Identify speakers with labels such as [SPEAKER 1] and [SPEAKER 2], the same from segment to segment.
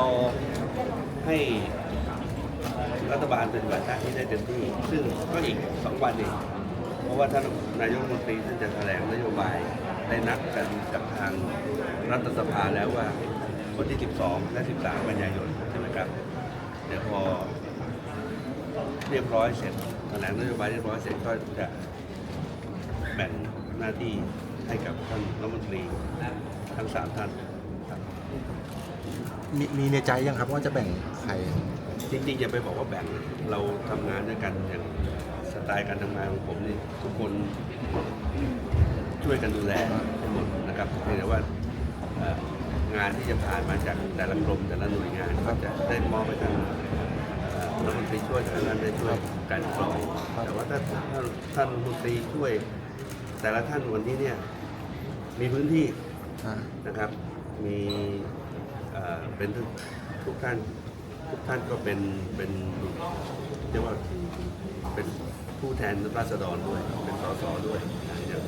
[SPEAKER 1] รอให้รัฐบาลเป็นฝ่ายค้าที่ได้เต็มที่ซึ่งก็อีกสองวันเองเพราะว่าท่านนายกรัฐมนตรีท่านจะแถลงนโยบายได้นัดกันกับทางรัฐสภาแล้วว่าวันที่ 12 และ 13 กันยายนใช่ไหมครับ เดี๋ยวพอเรียบร้อยเสร็จแถลงนโยบายเรียบร้อยเสร็จก็จะแบ่งหน้าที่ให้กับท่านรัฐมนตรีทั้งสามท่านครับ
[SPEAKER 2] มีมีในใจยังครับว่าจะแบ่งใคร
[SPEAKER 1] จริงๆอย่าไปบอกว่าแบ่งเราทำงานด้วยกันอย่างสไตล์การทำงานของผมนี่ทุกคนช่วยกันดูแลทั้งหมดนะครับเพียงแต่ว่าเอ่องานที่จะผ่านมาจากแต่ละกรมแต่ละหน่วยงานก็จะได้มอบไปทางเอ่อรัฐมนตรีช่วยทางนั้นได้ช่วยการกรองแต่ว่าถ้าถ้าท่านรัฐมนตรีช่วย แต่ละท่านวันนี้เนี่ยมีพื้นที่
[SPEAKER 2] อ่า
[SPEAKER 1] นะครับ มี เป็นทุกทุกท่านทุกท่านก็เป็นเป็นเรียกว่าเป็นผู้แทนราษฎรด้วย เป็นสสด้วยอย่าง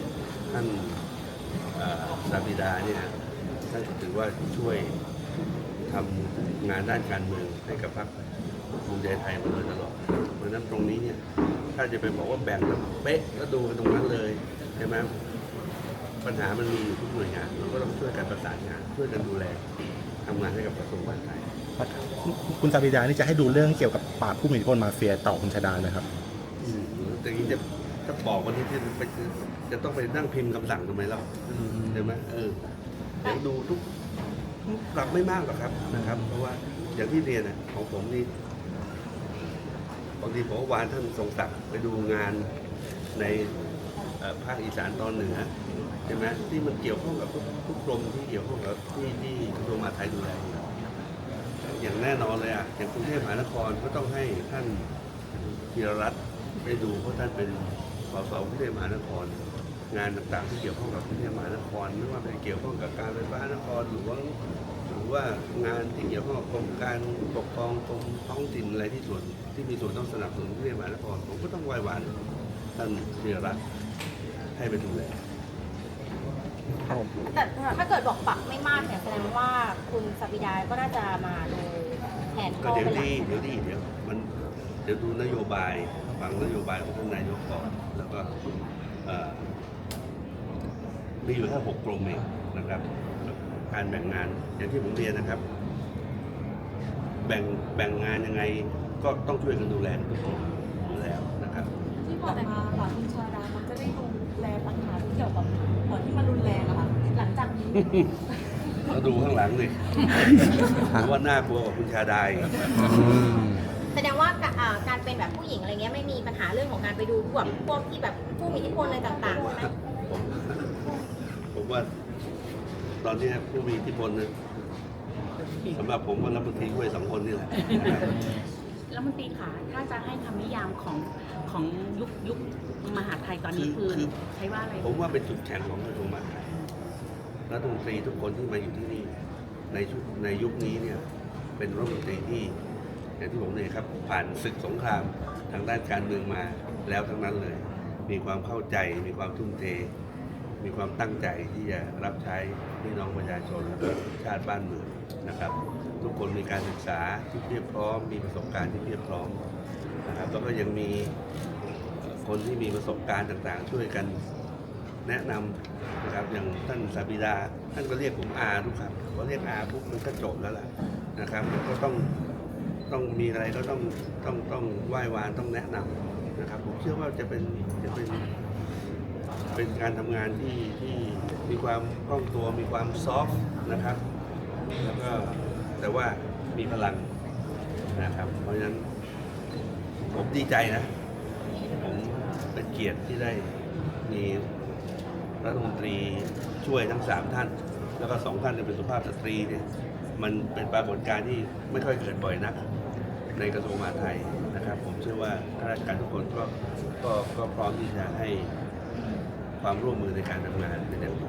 [SPEAKER 1] ท่านสาบิดาเนี่ยท่านถือว่าช่วยทำงานด้านการเมืองให้กับพรรคภูมิใจไทยมาโดยตลอด เพราะฉะนั้นตรงนี้เนี่ยถ้าจะไปบอกว่าแบ่งแล้วเป๊ะแล้วดูกันตรงนั้นเลยใช่ไหม ปัญหามันมีอยู่ทุกหน่วยงานเราก็ต้องช่วยกันประสานงานช่วยกันดูแลทำงานให้กับกระทรวงมหาดไทย
[SPEAKER 2] คุณซาบิดานี่จะให้ดูเรื่องเกี่ยวกับปราบผู้มีอิทธิพลมาเฟียต่อคุณชาดานะครับ
[SPEAKER 1] แต่อย่างนี้จะจะบอกวันนี้ที่ไปจะต้องไปนั่งพิมพ์คำสั่งทำไมเล่าใช่ไหมเออเดี๋ยวดูทุกปรับไม่มากหรอกครับนะครับ เพราะว่าอย่างที่เรียนนะของผมนี่บางทีผมก็วานท่านทรงศักดิ์ไปดูงานในเอ่อภาคอีสานตอนเหนือ ใช่ไหมที่มันเกี่ยวข้องกับทุกทุกกรมที่เกี่ยวข้องกับที่ที่กระทรวงมหาดไทยดูแลอย่างแน่นอนเลยอะอย่างกรุงเทพมหานครก็ต้องให้ท่านธีรรัตน์ไปดูเพราะท่านเป็นสสกรุงเทพมหานครงานต่างๆ ที่เกี่ยวข้องกับกรุงเทพมหานครไม่ว่าเป็นเกี่ยวข้องกับการไฟฟ้านครหลวงหรือว่างานที่เกี่ยวข้องกับกรมการปกครองกรมท้องถิ่นอะไรที่ส่วนที่มีส่วนต้องสนับสนุนกรุงเทพมหานครผมก็ต้องไหว้วานท่านธีรรัตน์ให้ไปดูแล
[SPEAKER 3] แต่ถ้าเกิดบอกปรับไม่มากเนี่ยแสดงว่าคุณสปิดาก็น่าจะมาดูแทน
[SPEAKER 1] ก็
[SPEAKER 3] พ่อ
[SPEAKER 1] เดี๋ยว
[SPEAKER 3] เป็นหลัก
[SPEAKER 1] ดีเดี๋ยวดีเดี๋ยวมันเดี๋ยวดูนโยบายฟังนโยบายของท่านนายกก่อนแล้วก็เอ่อมีอยู่แค่หกกรมเองนะครับ การแบ่งงานอย่างที่ผมเรียนนะครับ แบ่งแบ่งงานยังไงก็ต้องช่วยกันดูแลทุกคนอยู่แล้วนะครับ
[SPEAKER 4] ที่ผ่านมาค่ะคุณชาดามันจะได้ดู แลปัญหาที่เกี่ยวกับหัวที่มันรุนแรงอะค่ะหลังจากนี้
[SPEAKER 1] เราดูข้างหลังดิผมว่าน่ากลัวกว่าคุณชาดาอีก
[SPEAKER 3] แสดงว่ากะอ่าการเป็นแบบผู้หญิงอะไรเงี้ยไม่มีปัญหาเรื่องของการไปดูพวกพวกที่แบบผู้มีอิทธิพลอะไรต่างๆใช่ไหม
[SPEAKER 1] ผมผมว่า ตอนนี้ผู้มีอิทธิพลเนี่ยสำหรับผมว่ารัฐมนตรีช่วยสองคนนี่แหละนะครับ
[SPEAKER 5] แล้วมันตรีขาถ้าจะให้คำนิยามของ ของยุคยุคมหาดไทยตอนนี้คือ
[SPEAKER 1] คือ
[SPEAKER 5] ใช้ว่าอะไร
[SPEAKER 1] ผมว่าเป็นจุดแข็งของกระทรวงมหาดไทยรัฐมนตรีทุกคนที่มาอยู่ที่นี่ในชุดในยุคนี้เนี่ยเป็นรัฐมนตรีที่อย่างที่ผมเนี่ยครับ ผ่านศึกสงครามทางด้านการเมืองมาแล้วทั้งนั้นเลย มีความเข้าใจ มีความทุ่มเท มีความตั้งใจที่จะรับใช้พี่น้องประชาชนและก็ชาติบ้านเมืองนะครับ ทุกคนมีการศึกษาที่เพียบพร้อม มีประสบการณ์ที่เพียบพร้อม นะครับแล้วก็ยังมีคนที่มีประสบการณ์ต่างๆ ช่วยกันแนะนำนะครับอย่างท่านสาบิดาท่านก็เรียกผมอาทุกครับพอเรียกอาปุ๊บมันก็จบแล้วล่ะนะครับก็ต้องต้องมีอะไรก็ต้องต้องต้องไหว้วานต้องแนะนำนะครับผมเชื่อว่าจะเป็นจะเป็นเป็นการทำงานที่ที่มีความคล่องตัวมีความซอฟต์นะครับ แล้วก็แต่ว่ามีพลังนะครับ เพราะฉะนั้น ผมดีใจนะ ผมเป็นเกียรติที่ได้มีรัฐมนตรีช่วยทั้งสามท่าน แล้วก็สองท่านเนี่ยเป็นสุภาพสตรีเนี่ยมันเป็นปรากฏการณ์ที่ไม่ค่อยเกิดบ่อยนัก ในกระทรวงมหาดไทยนะครับ ผมเชื่อว่าข้าราชการทุกคนก็ก็ก็พร้อมที่จะให้ความร่วมมือในการทำงานเป็นอย่างดี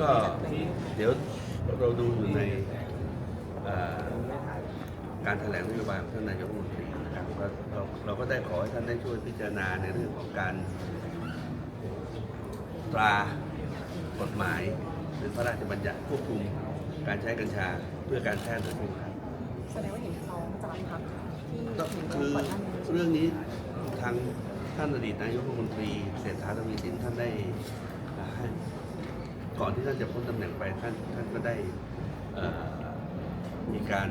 [SPEAKER 1] ก็เดี๋ยวเราดูอยู่ในการแถลงนโยบายของท่านนายกรัฐมนตรี เราเราก็ได้ขอให้ท่านได้ช่วยพิจารณาในเรื่องของการตรากฎหมาย หรือพระราชบัญญัติควบคุมการใช้กัญชาเพื่อการแพทย์โดยตรงครับ
[SPEAKER 4] แสดงว่าเห็นฟ้องจากพักที่
[SPEAKER 1] คือเรื่องนี้ทางท่านอดีตนายกรัฐมนตรีเศรษฐาทวีสินท่านได้ก่อนที่ท่านจะพ้นตำแหน่งไปท่านท่านก็ได้มีการ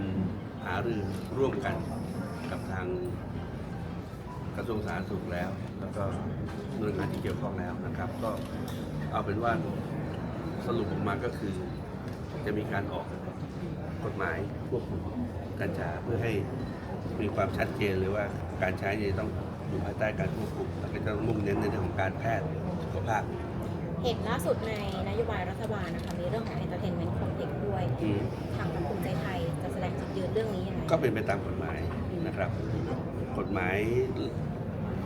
[SPEAKER 1] หารือร่วมกัน กับทางกระทรวงสาธารณสุขแล้ว แล้วก็หน่วยงานที่เกี่ยวข้องแล้วนะครับ ก็เอาเป็นว่าสรุปออกมาก็คือ จะมีการออกกฎหมายควบคุมกัญชาเพื่อให้มีความชัดเจนเลยว่าการใช้เนี่ยต้องอยู่ภายใต้การควบคุมแล้วก็จะต้องมุ่งเน้นในเรื่องของการแพทย์สุขภาพ
[SPEAKER 3] เห็นล่าสุดในนโยบายรัฐบาลนะคะมีเรื่องของ entertainment complex ด้วย
[SPEAKER 1] อืม
[SPEAKER 3] ทางพรรคภูมิใจไทยจะแสดงจุดยืนเรื่องนี้ยังไง
[SPEAKER 1] ก็เป็นไปตามกฎหมาย นะครับ กฎหมาย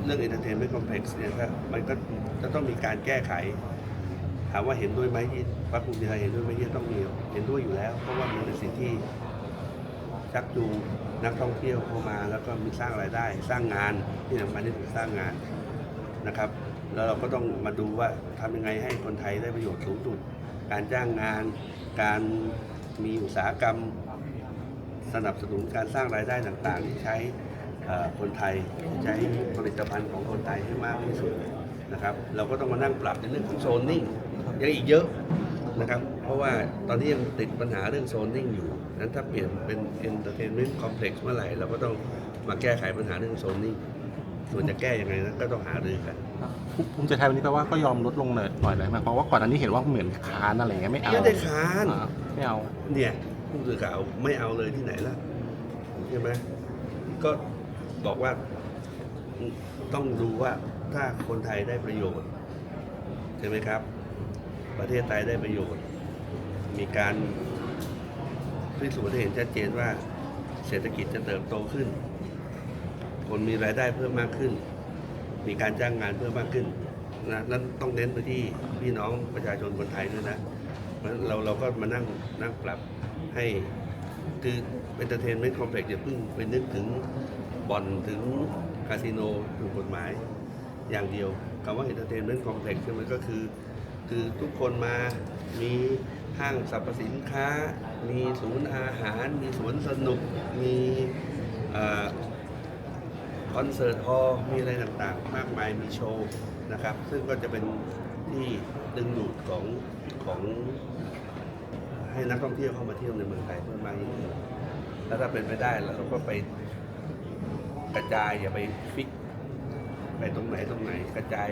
[SPEAKER 1] เรื่อง entertainment complex เนี่ยก็มันก็จะต้องมีการแก้ไข ถามว่าเห็นด้วยไหมที่พรรคภูมิใจไทยเห็นด้วยไหมที่ต้องมีเห็นด้วยอยู่แล้ว เพราะว่ามันเป็นสิ่งที่ชักจูงนักท่องเที่ยวเข้ามาแล้วก็มีสร้างรายได้ สร้างงานที่สำคัญที่สุดสร้างงานนะครับ แล้วเราก็ต้องมาดูว่าทำยังไงให้คนไทยได้ประโยชน์สูงสุด การจ้างงาน การมีอุตสาหกรรม สนับสนุนการสร้างรายได้ต่างๆ ที่ใช้เอ่อคนไทยใช้ผลิตภัณฑ์ของคนไทยให้มากที่สุดนะครับเราก็ต้องมานั่งปรับในเรื่องของโซนนิ่งยังอีกเยอะนะครับเพราะว่าตอนนี้ยังติดปัญหาเรื่องโซนนิ่งอยู่นั้นถ้าเปลี่ยนเป็น entertainment complex เมื่อไหร่เราก็ต้องมาแก้ไขปัญหาเรื่องโซนนิ่งส่วนจะแก้ยังไงนั้นก็ต้องหารือกัน
[SPEAKER 2] ภูมิใจไทยวันนี้แปลว่าก็ยอมลดลงหน่อยหน่อยเลยไหมเพราะว่าก่อนอันนี้เห็นว่าเหมือนค้านอะไรอย่างเงี้ยไม่เอา
[SPEAKER 1] ไม่ได้ค้าน
[SPEAKER 2] อ่ไม่เอา
[SPEAKER 1] เนี่ย ผู้สื่อข่าวไม่เอาเลยที่ไหนล่ะใช่ไหมก็บอกว่าต้องดูว่าถ้าคนไทยได้ประโยชน์ใช่ไหมครับ ประเทศไทยได้ประโยชน์ มีการพิสูจน์ให้เห็นชัดเจนว่าเศรษฐกิจจะเติบโตขึ้น คนมีรายได้เพิ่มมากขึ้น มีการจ้างงานเพิ่มมากขึ้นนะนั้นต้องเน้นไปที่พี่น้องประชาชนคนไทยด้วยนะ เราเราก็มานั่งนั่งปรับให้คือเอนเตอร์เทนเมนต์คอมเพล็กซ์อย่าเพิ่งไปนึกถึงบ่อนถึงคาสิโนถูกกฎหมายอย่างเดียวคำว่าเอนเตอร์เทนเมนต์คอมเพล็กซ์มันก็คือ คือทุกคนมามีห้างสรรพสินค้า มีศูนย์อาหาร มีสวนสนุก มีอคอนเสิร์ตฮอลล์มีอะไรต่างๆ มากมายมีโชว์นะครับ ซึ่งก็จะเป็นที่ดึงดูดของ ของให้นักท่องเที่ยวเข้ามาเที่ยวในเมืองไทยเพิ่มมากยิ่งขึ้นแล้วถ้าเป็นไปได้เราก็ไปกระจายอย่าไปฟิกไปตรงไหนตรงไหนกระจาย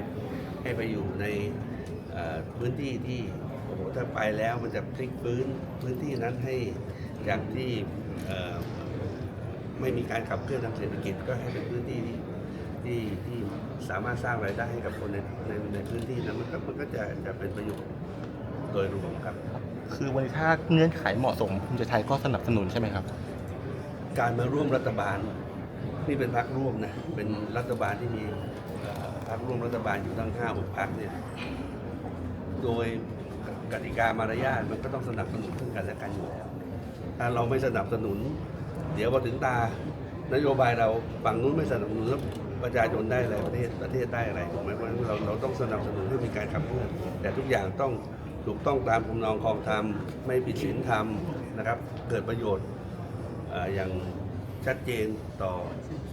[SPEAKER 1] ให้ไปอยู่ในพื้นที่ที่โอ้โหถ้าไปแล้วมันจะพลิกฟื้นพื้นที่นั้นให้อย่างที่ไม่มีการขับเคลื่อนทางเศรษฐกิจก็ให้เป็นพื้นที่ที่ที่ที่สามารถสร้างรายได้ให้กับคนในในในพื้นที่นั้นมันก็มันก็จะจะเป็นประโยชน์ โดยรวมครับ
[SPEAKER 2] คือวันนี้ถ้าเงื่อนไขเหมาะสมภูมิใจไทยก็สนับสนุนใช่ไหมครับ
[SPEAKER 1] การมาร่วมรัฐบาลนี่เป็นพรรคร่วมนะเป็นรัฐบาลที่มีเอ่อพรรคร่วมรัฐบาลอยู่ตั้งห้าหกพรรคเนี่ยโดยกติกามารยาทมันก็ต้องสนับสนุนซึ่งกันและกันอยู่แล้วถ้าเราไม่สนับสนุน เดี๋ยวพอถึงตานโยบายเราฝั่งนู้นไม่สนับสนุนแล้วประชาชนได้อะไรประเทศประเทศได้อะไรถูกไหมเพราะฉะนั้นเราเราต้องสนับสนุนให้มีการขับเคลื่อนแต่ทุกอย่างต้อง ถูกต้องตามคำนองคลองธรรม ไม่ผิดศีลธรรมนะครับ เกิดประโยชน์เอ่ออย่างชัดเจนต่อ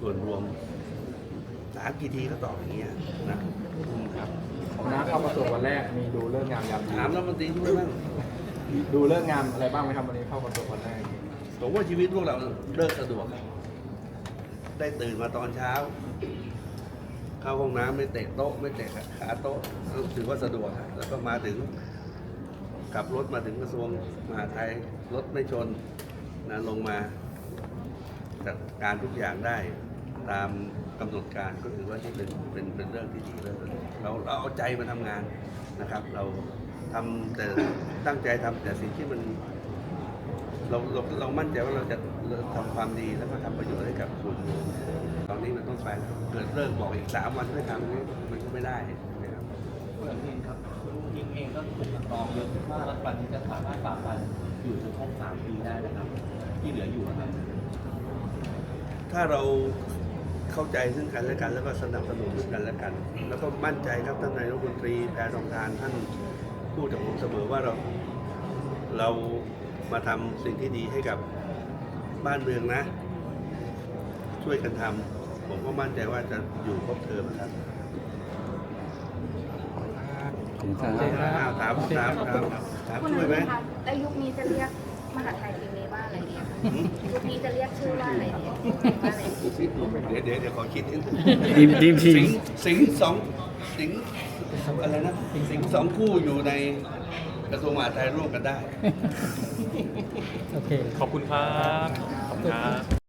[SPEAKER 1] ส่วนรวมถามกี่ทีก็ตอบอย่างเงี้ยนะอืมครับ
[SPEAKER 6] ผมนะเข้ากระทรวงวันแรกมีดูเรื่องงามยามดี
[SPEAKER 1] ถามรัฐมนตรีด้วยบ้าง
[SPEAKER 6] ดูเรื่องงามอะไรบ้างไหมครับวันนี้เข้ากระทรวงวันแรก
[SPEAKER 1] ผมว่าชีวิตพวกเราเลิกสะดวกได้ตื่นมาตอนเช้า เข้าห้องน้ำไม่เตะโต๊ะ ไม่เตะขาโต๊ะถือว่าสะดวกอะแล้วก็มาถึง ขับรถมาถึงกระทรวงมหาดไทยรถไม่ชนนะลงมาจัดการทุกอย่างได้ตามกำหนดการก็ถือว่าที่เป็นเป็นเป็นเรื่องที่ดีแล้วเราเราเอาใจมาทำงานนะครับ เราทำแต่ตั้งใจทำแต่สิ่งที่มันเราเราเรามั่นใจว่าเราจะเราทำความดีแล้วก็ทำประโยชน์ให้กับส่วนรวมตอนนี้มันต้องไปแล้วเกิดเลิกบอกอีกสามวันไม่ทำนี่มันก็ไม่ได้ ครับ
[SPEAKER 7] เพื่อนครับยิงเองก็ถูกมองเยอะว่ารัฐบาลนี้จะสามารถฝ่าฟันอยู่ถึงครบสามปีได้นะครับ ที่เหลืออยู่นะครับ
[SPEAKER 1] ถ้าเราเข้าใจซึ่งกันและกันแล้วก็สนับสนุนซึ่งกันและกัน แล้วก็มั่นใจครับท่านนายกรัฐมนตรีแพรทองทานท่านพูดกับผมเสมอว่าเราเรามาทำสิ่งที่ดีให้กับบ้านเมืองนะ ช่วยกันทำผมก็มั่นใจว่าจะอยู่ครบเทอมนะครับ
[SPEAKER 8] ถึงครับ
[SPEAKER 1] อ้าวถามถามถามถามช่วยไหม
[SPEAKER 9] แล้วยุคนี้จะเรียกมหาไทยปีนี้ว่าอะไรดีคะยุคนี้จะเรียกชื่อว่าอะไรดีว่าอะไรดี
[SPEAKER 1] เดี๋ยวเดี๋ยวเดี๋ยวขอคิดนิดนึง
[SPEAKER 8] ดีมดีมที
[SPEAKER 1] สิ
[SPEAKER 8] ม
[SPEAKER 1] งสิงสองสิงอะไรนะสิงสองคู่อยู่ในกระทรวงมหาดไทยร่วมกันได้
[SPEAKER 10] ขอบคุณครับ ขอบคุณครับ